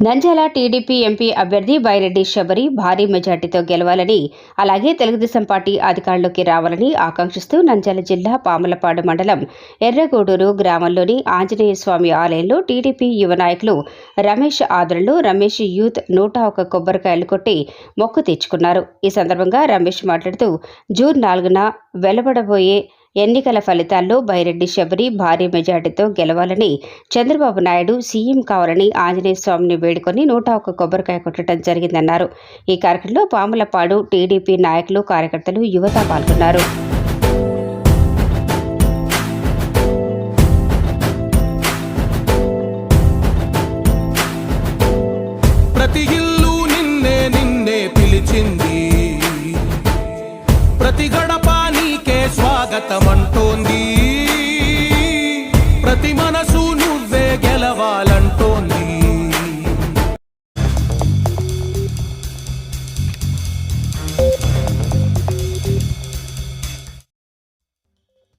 Nandyal TDP MP అభ్యర్థి బైరెడ్డి శబరి భారీ మెజార్టీతో గెలవాలని అలాగే తెలుగుదేశం పార్టీ అధికారంలోకి రావాలని ఆకాంక్షిస్తూ నంద్యాల జిల్లా పాములపాడు మండలం ఎర్రగూడూరు గ్రామంలోని ఆంజనేయ స్వామి ఆలయంలో టీడీపీ యువ నాయకులు రమేష్ ఆదరణలో రమేష్ యూత్ నూట ఒక కొబ్బరికాయలు కొట్టి మొక్కు తెచ్చుకున్నారు ఈ సందర్భంగా రమేష్ మాట్లాడుతూ జూన్ నాలుగున వెలువడబోయే ఎన్నికల ఫలితాల్లో బైరెడ్డి శబరి భారీ మెజార్టీతో గెలవాలని చంద్రబాబు నాయుడు సీఎం కావాలని ఆంజనేయ స్వామిని వేడుకొని నూట ఒక్క కొబ్బరికాయ కొట్టడం జరిగిందన్నారు. ఈ కార్యక్రమంలో పాములపాడు టీడీపీ నాయకులు కార్యకర్తలు యువత పాల్గొన్నారు. ప్రతి ఇల్లు నిన్నే నిన్నే పిలిచింది స్వాగతం ప్రతి మనసు నువ్వే గెలవాలి.